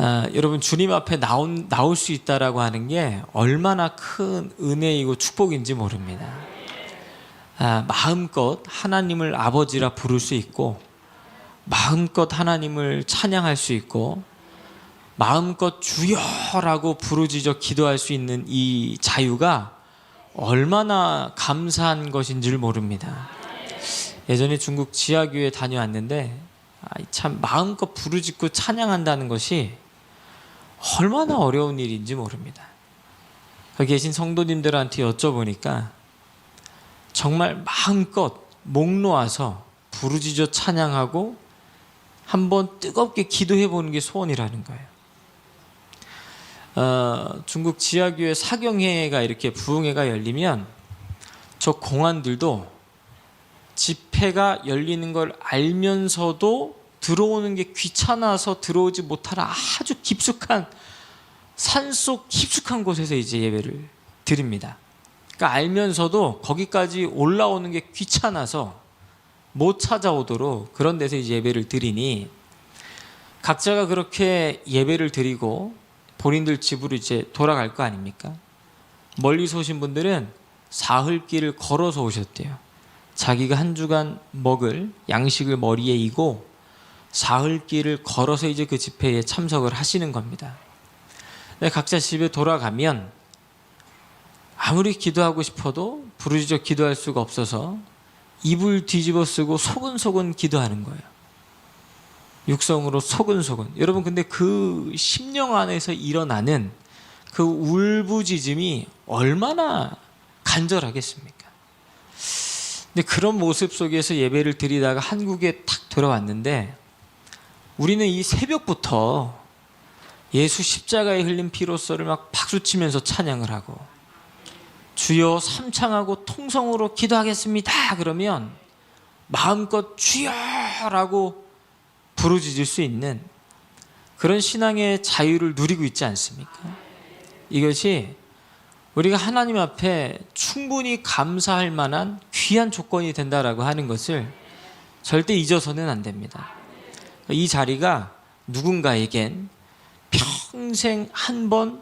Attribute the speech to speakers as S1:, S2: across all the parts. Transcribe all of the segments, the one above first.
S1: 아, 여러분 주님 앞에 나온, 나올 수 있다라고 하는 게 얼마나 큰 은혜이고 축복인지 모릅니다. 아, 마음껏 하나님을 아버지라 부를 수 있고 마음껏 하나님을 찬양할 수 있고 마음껏 주여라고 부르짖어 기도할 수 있는 이 자유가 얼마나 감사한 것인지를 모릅니다. 예전에 중국 지하교회 다녀왔는데 아, 참 마음껏 부르짖고 찬양한다는 것이 얼마나 어려운 일인지 모릅니다. 거기 계신 성도님들한테 여쭤보니까 정말 마음껏 목 놓아서 부르짖어 찬양하고 한번 뜨겁게 기도해 보는 게 소원이라는 거예요. 어, 중국 지하교회 사경회가 이렇게 부흥회가 열리면 저 공안들도 집회가 열리는 걸 알면서도 들어오는 게 귀찮아서 들어오지 못할 아주 깊숙한 산속 깊숙한 곳에서 이제 예배를 드립니다. 그러니까 알면서도 거기까지 올라오는 게 귀찮아서 못 찾아오도록 그런 데서 이제 예배를 드리니 각자가 그렇게 예배를 드리고 본인들 집으로 이제 돌아갈 거 아닙니까? 멀리서 오신 분들은 사흘길을 걸어서 오셨대요. 자기가 한 주간 먹을 양식을 머리에 이고 사흘길을 걸어서 이제 그 집회에 참석을 하시는 겁니다. 각자 집에 돌아가면 아무리 기도하고 싶어도 부르짖어 기도할 수가 없어서 입을 뒤집어 쓰고 소근소근 기도하는 거예요. 육성으로 소근소근. 여러분 근데 그 심령 안에서 일어나는 그 울부짖음이 얼마나 간절하겠습니까? 근데 그런 모습 속에서 예배를 드리다가 한국에 탁 돌아왔는데 우리는 이 새벽부터 예수 십자가에 흘린 피로서를 막 박수치면서 찬양을 하고 주여 삼창하고 통성으로 기도하겠습니다. 그러면 마음껏 주여라고 부르짖을 수 있는 그런 신앙의 자유를 누리고 있지 않습니까? 이것이 우리가 하나님 앞에 충분히 감사할 만한 귀한 조건이 된다라고 하는 것을 절대 잊어서는 안 됩니다. 이 자리가 누군가에겐 평생 한 번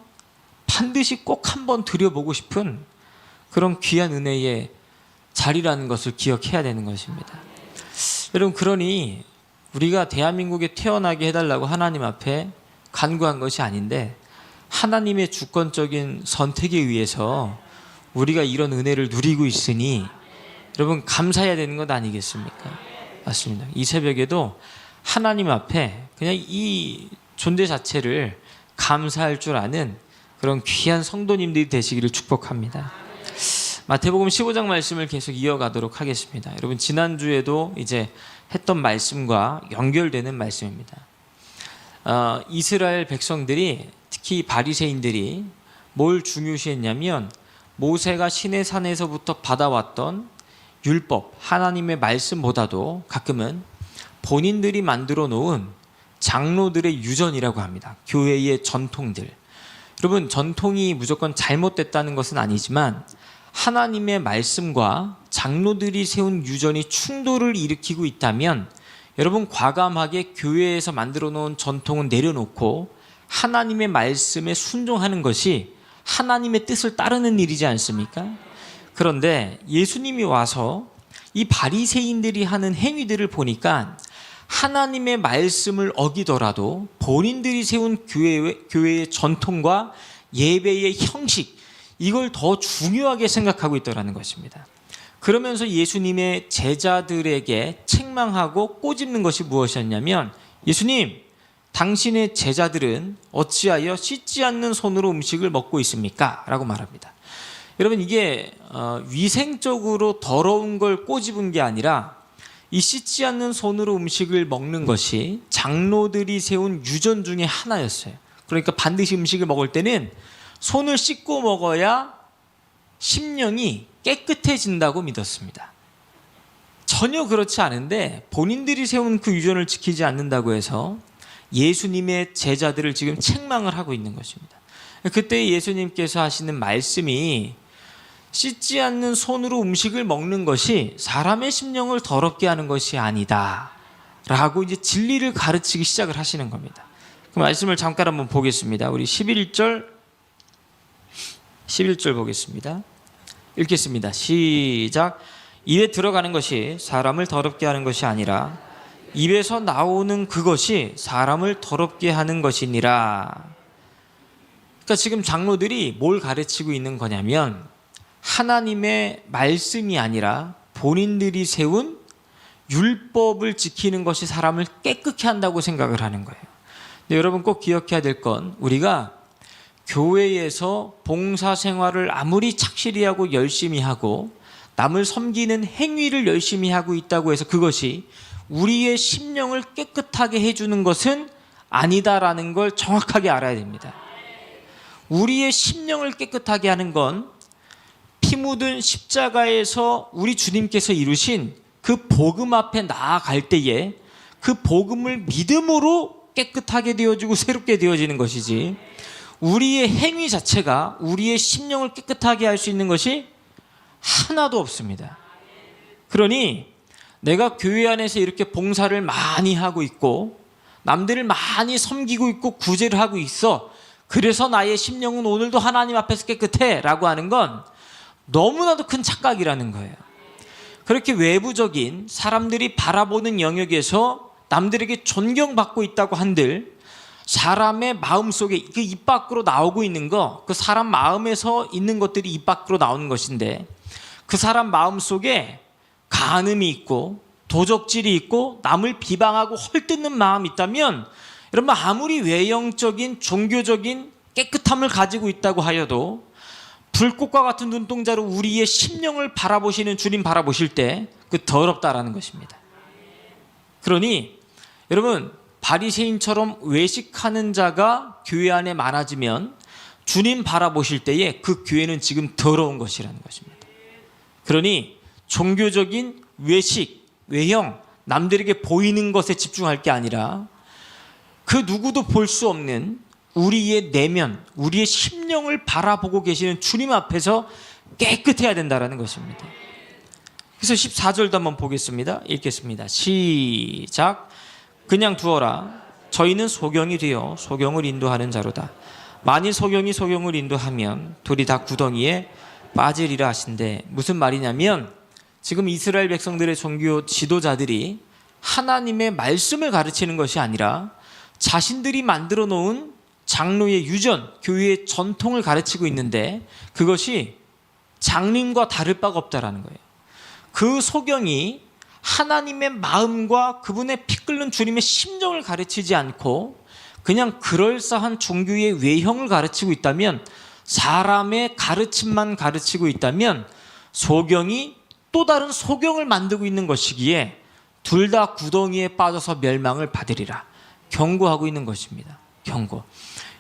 S1: 반드시 꼭 한 번 드려보고 싶은 그런 귀한 은혜의 자리라는 것을 기억해야 되는 것입니다. 여러분 그러니 우리가 대한민국에 태어나게 해달라고 하나님 앞에 간구한 것이 아닌데 하나님의 주권적인 선택에 의해서 우리가 이런 은혜를 누리고 있으니 여러분 감사해야 되는 것 아니겠습니까? 맞습니다. 이 새벽에도 하나님 앞에 그냥 이 존재 자체를 감사할 줄 아는 그런 귀한 성도님들이 되시기를 축복합니다. 마태복음 15장 말씀을 계속 이어가도록 하겠습니다. 여러분 지난주에도 이제 했던 말씀과 연결되는 말씀입니다. 어, 이스라엘 백성들이 특히 바리새인들이 뭘 중요시했냐면 모세가 시내 산에서부터 받아왔던 율법 하나님의 말씀보다도 가끔은 본인들이 만들어 놓은 장로들의 유전이라고 합니다. 교회의 전통들. 여러분 전통이 무조건 잘못됐다는 것은 아니지만 하나님의 말씀과 장로들이 세운 유전이 충돌을 일으키고 있다면 여러분 과감하게 교회에서 만들어 놓은 전통은 내려놓고 하나님의 말씀에 순종하는 것이 하나님의 뜻을 따르는 일이지 않습니까? 그런데 예수님이 와서 이 바리새인들이 하는 행위들을 보니까 하나님의 말씀을 어기더라도 본인들이 세운 교회의, 교회의 전통과 예배의 형식 이걸 더 중요하게 생각하고 있더라는 것입니다. 그러면서 예수님의 제자들에게 책망하고 꼬집는 것이 무엇이었냐면 예수님 당신의 제자들은 어찌하여 씻지 않는 손으로 음식을 먹고 있습니까? 라고 말합니다. 여러분 이게 어, 위생적으로 더러운 걸 꼬집은 게 아니라 이 씻지 않는 손으로 음식을 먹는 것이 장로들이 세운 유전 중에 하나였어요. 그러니까 반드시 음식을 먹을 때는 손을 씻고 먹어야 심령이 깨끗해진다고 믿었습니다. 전혀 그렇지 않은데 본인들이 세운 그 유전을 지키지 않는다고 해서 예수님의 제자들을 지금 책망을 하고 있는 것입니다. 그때 예수님께서 하시는 말씀이 씻지 않는 손으로 음식을 먹는 것이 사람의 심령을 더럽게 하는 것이 아니다. 라고 이제 진리를 가르치기 시작을 하시는 겁니다. 그 말씀을 잠깐 한번 보겠습니다. 우리 11절 11절 보겠습니다. 읽겠습니다. 시작. 입에 들어가는 것이 사람을 더럽게 하는 것이 아니라 입에서 나오는 그것이 사람을 더럽게 하는 것이니라. 그러니까 지금 장로들이 뭘 가르치고 있는 거냐면 하나님의 말씀이 아니라 본인들이 세운 율법을 지키는 것이 사람을 깨끗게 한다고 생각을 하는 거예요. 근데 여러분 꼭 기억해야 될 건 우리가 교회에서 봉사 생활을 아무리 착실히 하고 열심히 하고 남을 섬기는 행위를 열심히 하고 있다고 해서 그것이 우리의 심령을 깨끗하게 해주는 것은 아니다라는 걸 정확하게 알아야 됩니다. 우리의 심령을 깨끗하게 하는 건 피 묻은 십자가에서 우리 주님께서 이루신 그 복음 앞에 나아갈 때에 그 복음을 믿음으로 깨끗하게 되어지고 새롭게 되어지는 것이지 우리의 행위 자체가 우리의 심령을 깨끗하게 할 수 있는 것이 하나도 없습니다. 그러니 내가 교회 안에서 이렇게 봉사를 많이 하고 있고 남들을 많이 섬기고 있고 구제를 하고 있어. 그래서 나의 심령은 오늘도 하나님 앞에서 깨끗해 라고 하는 건 너무나도 큰 착각이라는 거예요. 그렇게 외부적인 사람들이 바라보는 영역에서 남들에게 존경받고 있다고 한들 사람의 마음 속에 그 입 밖으로 나오고 있는 거, 그 사람 마음에서 있는 것들이 입 밖으로 나오는 것인데 그 사람 마음 속에 간음이 있고 도적질이 있고 남을 비방하고 헐뜯는 마음이 있다면 여러분 아무리 외형적인 종교적인 깨끗함을 가지고 있다고 하여도 불꽃과 같은 눈동자로 우리의 심령을 바라보시는 주님 바라보실 때 그 더럽다라는 것입니다. 그러니 여러분 바리새인처럼 외식하는 자가 교회 안에 많아지면 주님 바라보실 때에 그 교회는 지금 더러운 것이라는 것입니다. 그러니 종교적인 외식, 외형, 남들에게 보이는 것에 집중할 게 아니라 그 누구도 볼 수 없는 우리의 내면, 우리의 심령을 바라보고 계시는 주님 앞에서 깨끗해야 된다라는 것입니다. 그래서 14절도 한번 보겠습니다. 읽겠습니다. 시작. 그냥 두어라. 저희는 소경이 되어 소경을 인도하는 자로다. 만일 소경이 소경을 인도하면 둘이 다 구덩이에 빠지리라 하신데 무슨 말이냐면 지금 이스라엘 백성들의 종교 지도자들이 하나님의 말씀을 가르치는 것이 아니라 자신들이 만들어 놓은 장로의 유전, 교회의 전통을 가르치고 있는데 그것이 장님과 다를 바가 없다라는 거예요. 그 소경이 하나님의 마음과 그분의 피 끓는 주님의 심정을 가르치지 않고 그냥 그럴싸한 종교의 외형을 가르치고 있다면 사람의 가르침만 가르치고 있다면 소경이 또 다른 소경을 만들고 있는 것이기에 둘 다 구덩이에 빠져서 멸망을 받으리라 경고하고 있는 것입니다. 경고.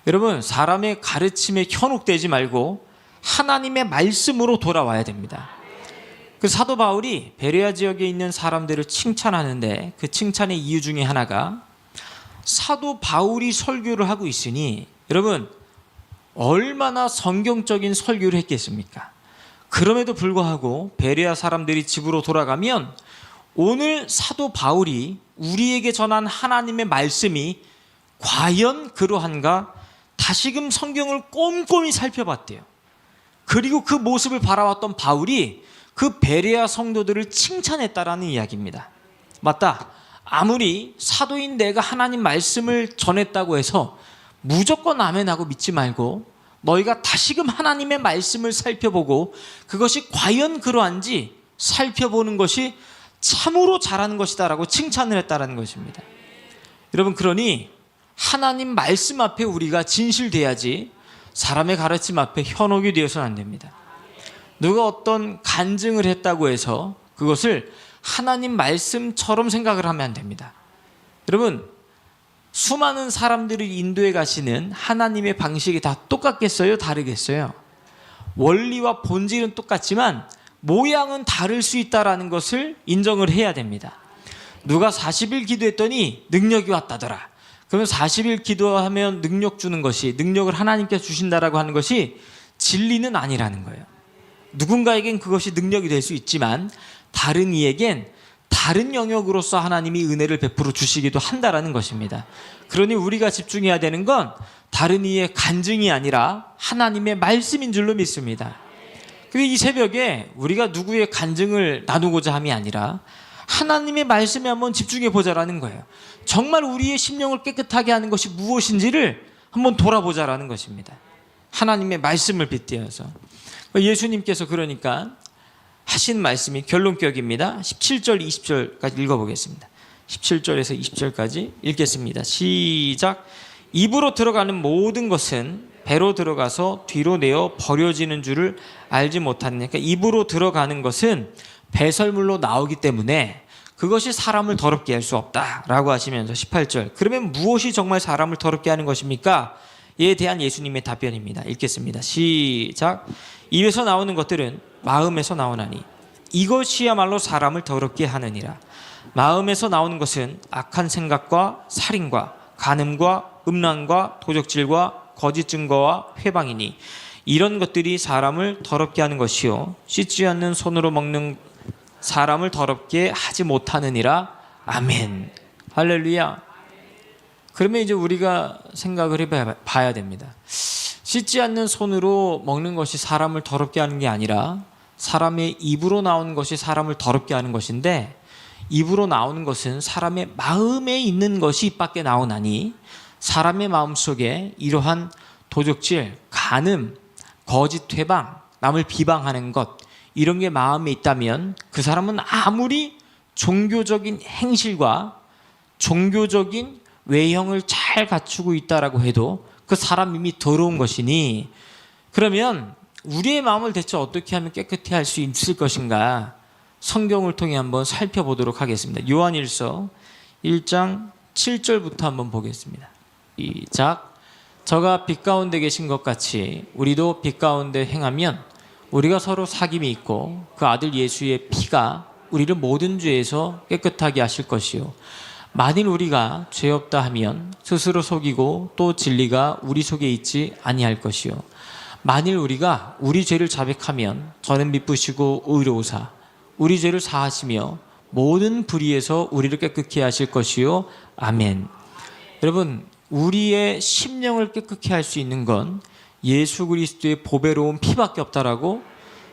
S1: 여러분 사람의 가르침에 현혹되지 말고 하나님의 말씀으로 돌아와야 됩니다. 그 사도 바울이 베레아 지역에 있는 사람들을 칭찬하는데 그 칭찬의 이유 중에 하나가 사도 바울이 설교를 하고 있으니 여러분 얼마나 성경적인 설교를 했겠습니까? 그럼에도 불구하고 베레아 사람들이 집으로 돌아가면 오늘 사도 바울이 우리에게 전한 하나님의 말씀이 과연 그러한가 다시금 성경을 꼼꼼히 살펴봤대요. 그리고 그 모습을 바라왔던 바울이 그 베레아 성도들을 칭찬했다라는 이야기입니다. 맞다. 아무리 사도인 내가 하나님 말씀을 전했다고 해서 무조건 아멘하고 믿지 말고 너희가 다시금 하나님의 말씀을 살펴보고 그것이 과연 그러한지 살펴보는 것이 참으로 잘하는 것이다라고 칭찬을 했다라는 것입니다. 여러분 그러니 하나님 말씀 앞에 우리가 진실돼야지 사람의 가르침 앞에 현혹이 되어서는 안 됩니다. 누가 어떤 간증을 했다고 해서 그것을 하나님 말씀처럼 생각을 하면 안 됩니다. 여러분, 수많은 사람들을 인도에 가시는 하나님의 방식이 다 똑같겠어요? 다르겠어요? 원리와 본질은 똑같지만 모양은 다를 수 있다라는 것을 인정을 해야 됩니다. 누가 40일 기도했더니 능력이 왔다더라. 그러면 40일 기도하면 능력 주는 것이 능력을 하나님께 주신다라고 하는 것이 진리는 아니라는 거예요. 누군가에겐 그것이 능력이 될 수 있지만 다른 이에겐 다른 영역으로서 하나님이 은혜를 베풀어 주시기도 한다라는 것입니다. 그러니 우리가 집중해야 되는 건 다른 이의 간증이 아니라 하나님의 말씀인 줄로 믿습니다. 그리고 이 새벽에 우리가 누구의 간증을 나누고자 함이 아니라 하나님의 말씀에 한번 집중해 보자라는 거예요. 정말 우리의 심령을 깨끗하게 하는 것이 무엇인지를 한번 돌아보자라는 것입니다. 하나님의 말씀을 빗대어서 예수님께서 그러니까 하신 말씀이 결론격입니다. 17절 20절까지 읽어보겠습니다. 17절에서 20절까지 읽겠습니다. 시작. 입으로 들어가는 모든 것은 배로 들어가서 뒤로 내어 버려지는 줄을 알지 못하느냐. 그러니까 입으로 들어가는 것은 배설물로 나오기 때문에 그것이 사람을 더럽게 할 수 없다라고 하시면서 18절. 그러면 무엇이 정말 사람을 더럽게 하는 것입니까? 이에 대한 예수님의 답변입니다. 읽겠습니다. 시작. 입에서 나오는 것들은 마음에서 나오나니 이것이야말로 사람을 더럽게 하느니라. 마음에서 나오는 것은 악한 생각과 살인과 간음과 음란과 도적질과 거짓 증거와 회방이니 이런 것들이 사람을 더럽게 하는 것이요 씻지 않는 손으로 먹는 사람을 더럽게 하지 못하느니라. 아멘. 할렐루야. 그러면 이제 우리가 생각을 해봐야 됩니다. 씻지 않는 손으로 먹는 것이 사람을 더럽게 하는 게 아니라 사람의 입으로 나오는 것이 사람을 더럽게 하는 것인데 입으로 나오는 것은 사람의 마음에 있는 것이 입 밖에 나오나니 사람의 마음 속에 이러한 도적질, 간음, 거짓 회방, 남을 비방하는 것 이런 게 마음에 있다면 그 사람은 아무리 종교적인 행실과 종교적인 외형을 잘 갖추고 있다라고 해도 그 사람 이미 더러운 것이니 그러면 우리의 마음을 대체 어떻게 하면 깨끗해 할 수 있을 것인가 성경을 통해 한번 살펴보도록 하겠습니다. 요한일서 1장 7절부터 한번 보겠습니다. 시작. 저가 빛 가운데 계신 것 같이 우리도 빛 가운데 행하면 우리가 서로 사귐이 있고 그 아들 예수의 피가 우리를 모든 죄에서 깨끗하게 하실 것이요. 만일 우리가 죄 없다 하면 스스로 속이고 또 진리가 우리 속에 있지 아니할 것이요. 만일 우리가 우리 죄를 자백하면 저는 미쁘시고 의로우사 우리 죄를 사하시며 모든 불의에서 우리를 깨끗게 하실 것이요. 아멘. 여러분, 우리의 심령을 깨끗게 할수 있는 건 예수 그리스도의 보배로운 피밖에 없다라고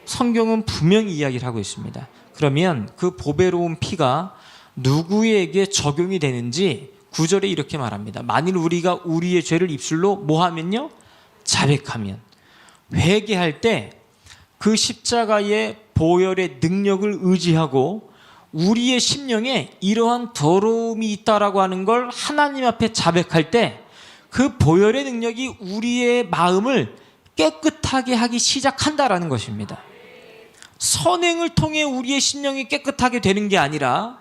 S1: 성경은 분명히 이야기를 하고 있습니다. 그러면 그 보배로운 피가 누구에게 적용이 되는지 구절에 이렇게 말합니다. 만일 우리가 우리의 죄를 입술로 뭐 하면요? 자백하면 회개할 때 그 십자가의 보혈의 능력을 의지하고 우리의 심령에 이러한 더러움이 있다라고 하는 걸 하나님 앞에 자백할 때 그 보혈의 능력이 우리의 마음을 깨끗하게 하기 시작한다라는 것입니다. 선행을 통해 우리의 심령이 깨끗하게 되는 게 아니라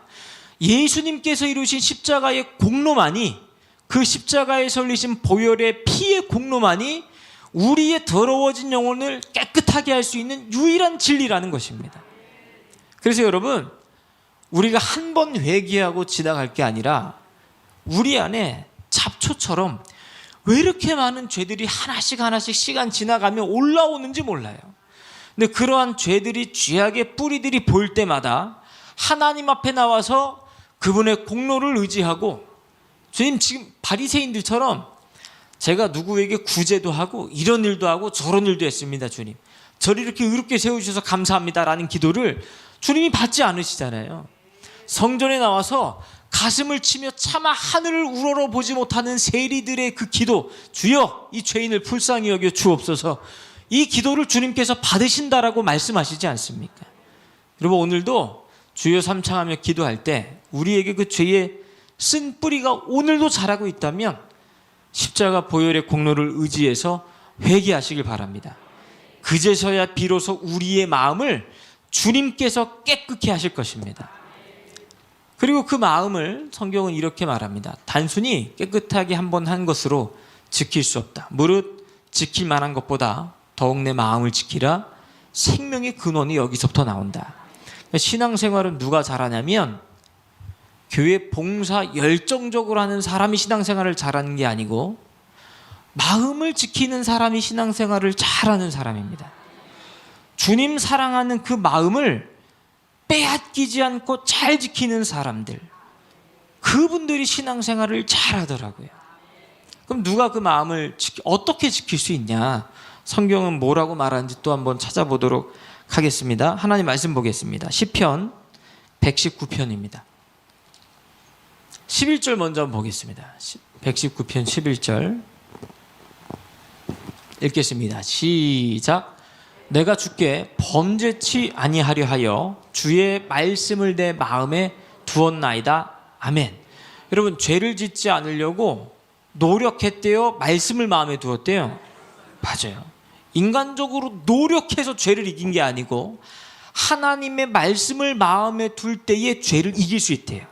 S1: 예수님께서 이루신 십자가의 공로만이 그 십자가에서 흘리신 보혈의 피의 공로만이 우리의 더러워진 영혼을 깨끗하게 할 수 있는 유일한 진리라는 것입니다. 그래서 여러분 우리가 한 번 회개하고 지나갈 게 아니라 우리 안에 잡초처럼 왜 이렇게 많은 죄들이 하나씩 하나씩 시간 지나가면 올라오는지 몰라요. 근데 그러한 죄들이 죄악의 뿌리들이 보일 때마다 하나님 앞에 나와서 그분의 공로를 의지하고 주님 지금 바리새인들처럼 제가 누구에게 구제도 하고 이런 일도 하고 저런 일도 했습니다, 주님. 저를 이렇게 의롭게 세우셔서 감사합니다라는 기도를 주님이 받지 않으시잖아요. 성전에 나와서 가슴을 치며 차마 하늘을 우러러 보지 못하는 세리들의 그 기도 주여 이 죄인을 불쌍히 여겨 주옵소서 이 기도를 주님께서 받으신다라고 말씀하시지 않습니까? 여러분 오늘도 주여 삼창하며 기도할 때 우리에게 그 죄의 쓴 뿌리가 오늘도 자라고 있다면 십자가 보혈의 공로를 의지해서 회개하시길 바랍니다. 그제서야 비로소 우리의 마음을 주님께서 깨끗게 하실 것입니다. 그리고 그 마음을 성경은 이렇게 말합니다. 단순히 깨끗하게 한 번 한 것으로 지킬 수 없다. 무릇 지킬 만한 것보다 더욱 내 마음을 지키라. 생명의 근원이 여기서부터 나온다. 신앙생활은 누가 잘하냐면 교회 봉사 열정적으로 하는 사람이 신앙생활을 잘하는 게 아니고 마음을 지키는 사람이 신앙생활을 잘하는 사람입니다. 주님 사랑하는 그 마음을 빼앗기지 않고 잘 지키는 사람들. 그분들이 신앙생활을 잘 하더라고요. 그럼 누가 그 마음을 지키, 어떻게 지킬 수 있냐? 성경은 뭐라고 말하는지 또 한번 찾아보도록 하겠습니다. 하나님 말씀 보겠습니다. 시편 119편입니다. 11절 먼저 보겠습니다. 119편 11절 읽겠습니다. 시작. 내가 주께 범죄치 아니하려 하여 주의 말씀을 내 마음에 두었나이다. 아멘. 여러분 죄를 짓지 않으려고 노력했대요. 말씀을 마음에 두었대요. 맞아요. 인간적으로 노력해서 죄를 이긴 게 아니고 하나님의 말씀을 마음에 둘 때에 죄를 이길 수 있대요.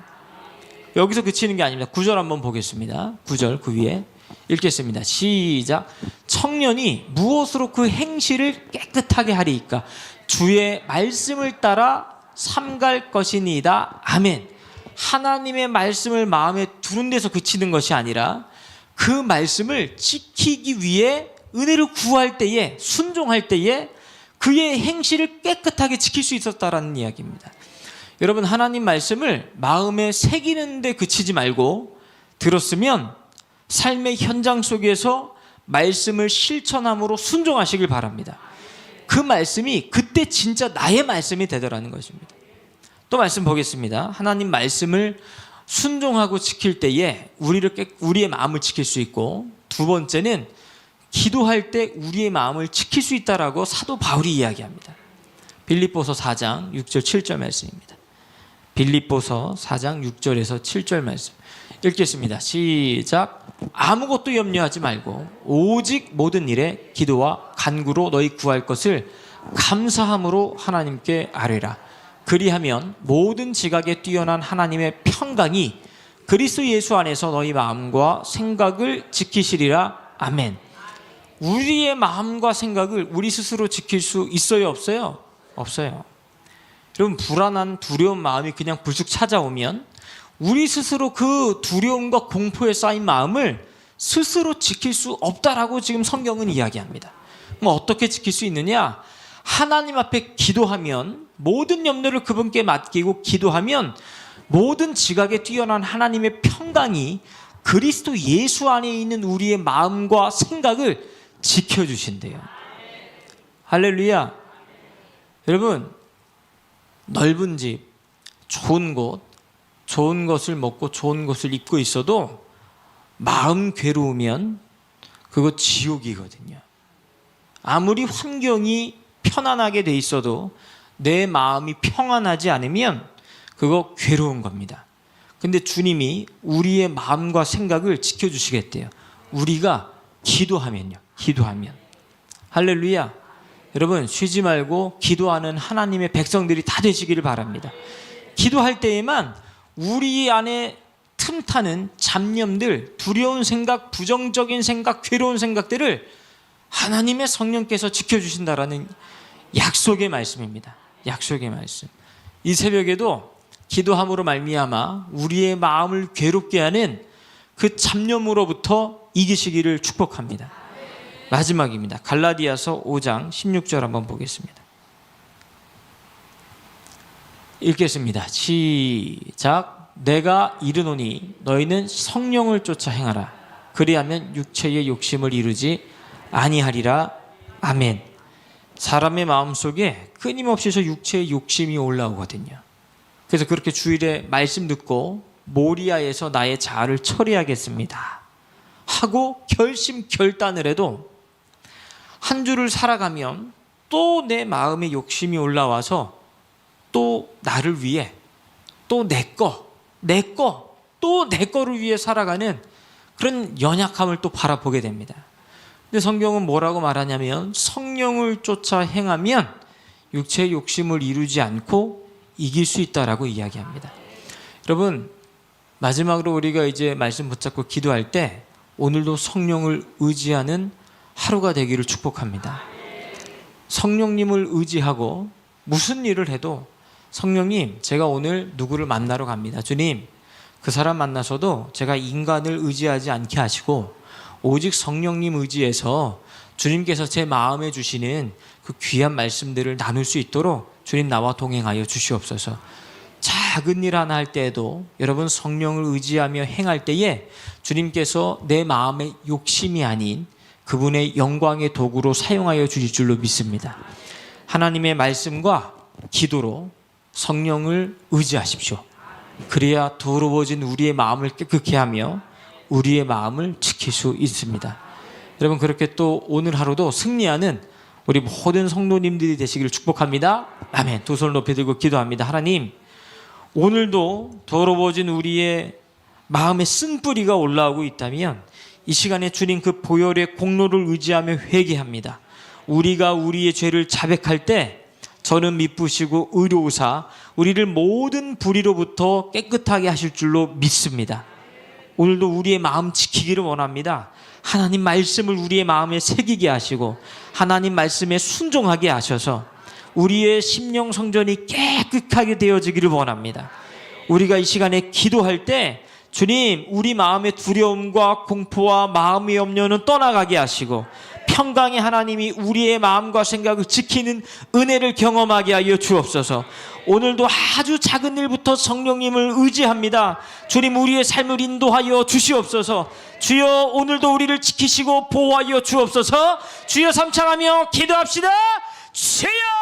S1: 여기서 그치는 게 아닙니다. 구절 한번 보겠습니다. 구절 그 위에 읽겠습니다. 시작. 청년이 무엇으로 그 행실을 깨끗하게 하리이까? 주의 말씀을 따라 삼갈 것이니이다. 아멘. 하나님의 말씀을 마음에 두는 데서 그치는 것이 아니라 그 말씀을 지키기 위해 은혜를 구할 때에 순종할 때에 그의 행실을 깨끗하게 지킬 수 있었다라는 이야기입니다. 여러분 하나님 말씀을 마음에 새기는데 그치지 말고 들었으면 삶의 현장 속에서 말씀을 실천함으로 순종하시길 바랍니다. 그 말씀이 그때 진짜 나의 말씀이 되더라는 것입니다. 또 말씀 보겠습니다. 하나님 말씀을 순종하고 지킬 때에 우리를 깨, 우리의 마음을 지킬 수 있고 두 번째는 기도할 때 우리의 마음을 지킬 수 있다라고 사도 바울이 이야기합니다. 빌립보서 4장 6절 7절 말씀입니다. 빌립보서 4장 6절에서 7절 말씀 읽겠습니다. 시작. 아무것도 염려하지 말고 오직 모든 일에 기도와 간구로 너희 구할 것을 감사함으로 하나님께 아뢰라. 그리하면 모든 지각에 뛰어난 하나님의 평강이 그리스도 예수 안에서 너희 마음과 생각을 지키시리라. 아멘. 우리의 마음과 생각을 우리 스스로 지킬 수 있어요, 없어요? 없어요. 여러분 불안한 두려운 마음이 그냥 불쑥 찾아오면 우리 스스로 그 두려움과 공포에 쌓인 마음을 스스로 지킬 수 없다라고 지금 성경은 이야기합니다. 뭐 어떻게 지킬 수 있느냐? 하나님 앞에 기도하면 모든 염려를 그분께 맡기고 기도하면 모든 지각에 뛰어난 하나님의 평강이 그리스도 예수 안에 있는 우리의 마음과 생각을 지켜 주신대요. 할렐루야. 여러분, 넓은 집, 좋은 곳, 좋은 것을 먹고 좋은 것을 입고 있어도 마음 괴로우면 그거 지옥이거든요. 아무리 환경이 편안하게 돼 있어도 내 마음이 평안하지 않으면 그거 괴로운 겁니다. 근데 주님이 우리의 마음과 생각을 지켜주시겠대요. 우리가 기도하면요. 기도하면. 할렐루야. 여러분, 쉬지 말고 기도하는 하나님의 백성들이 다 되시기를 바랍니다. 기도할 때에만 우리 안에 틈타는 잡념들, 두려운 생각, 부정적인 생각, 괴로운 생각들을 하나님의 성령께서 지켜주신다라는 약속의 말씀입니다. 약속의 말씀. 이 새벽에도 기도함으로 말미암아 우리의 마음을 괴롭게 하는 그 잡념으로부터 이기시기를 축복합니다. 마지막입니다. 갈라디아서 5장 16절 한번 보겠습니다. 읽겠습니다. 시작. 내가 이르노니 너희는 성령을 쫓아 행하라. 그리하면 육체의 욕심을 이루지 아니하리라. 아멘. 사람의 마음 속에 끊임없이 저 육체의 욕심이 올라오거든요. 그래서 그렇게 주일에 말씀 듣고 모리아에서 나의 자아를 처리하겠습니다. 하고 결심 결단을 해도 한 주를 살아가면 또 내 마음에 욕심이 올라와서 또 나를 위해 또 내 거, 내 거, 또 내 거를 위해 살아가는 그런 연약함을 또 바라보게 됩니다. 근데 성경은 뭐라고 말하냐면 성령을 쫓아 행하면 육체의 욕심을 이루지 않고 이길 수 있다라고 이야기합니다. 여러분 마지막으로 우리가 이제 말씀 붙잡고 기도할 때 오늘도 성령을 의지하는 하루가 되기를 축복합니다. 성령님을 의지하고 무슨 일을 해도 성령님, 제가 오늘 누구를 만나러 갑니다. 주님, 그 사람 만나서도 제가 인간을 의지하지 않게 하시고 오직 성령님 의지해서 주님께서 제 마음에 주시는 그그 귀한 말씀들을 나눌 수 있도록 주님 나와 동행하여 주시옵소서. 작은 일 하나 할 때에도 여러분 성령을 의지하며 행할 때에 주님께서 내 마음의 욕심이 아닌 그분의 영광의 도구로 사용하여 주실 줄로 믿습니다. 하나님의 말씀과 기도로 성령을 의지하십시오. 그래야 더러워진 우리의 마음을 깨끗게 하며 우리의 마음을 지킬 수 있습니다. 여러분 그렇게 또 오늘 하루도 승리하는 우리 모든 성도님들이 되시기를 축복합니다. 아멘. 두 손 높이 들고 기도합니다. 하나님 오늘도 더러워진 우리의 마음의 쓴뿌리가 올라오고 있다면 이 시간에 주님 그 보혈의 공로를 의지하며 회개합니다. 우리가 우리의 죄를 자백할 때 저는 미쁘시고 의로우사 우리를 모든 불의로부터 깨끗하게 하실 줄로 믿습니다. 오늘도 우리의 마음 지키기를 원합니다. 하나님 말씀을 우리의 마음에 새기게 하시고 하나님 말씀에 순종하게 하셔서 우리의 심령 성전이 깨끗하게 되어지기를 원합니다. 우리가 이 시간에 기도할 때 주님 우리 마음의 두려움과 공포와 마음의 염려는 떠나가게 하시고 평강의 하나님이 우리의 마음과 생각을 지키는 은혜를 경험하게 하여 주옵소서. 오늘도 아주 작은 일부터 성령님을 의지합니다. 주님 우리의 삶을 인도하여 주시옵소서. 주여 오늘도 우리를 지키시고 보호하여 주옵소서. 주여 삼창하며 기도합시다. 주여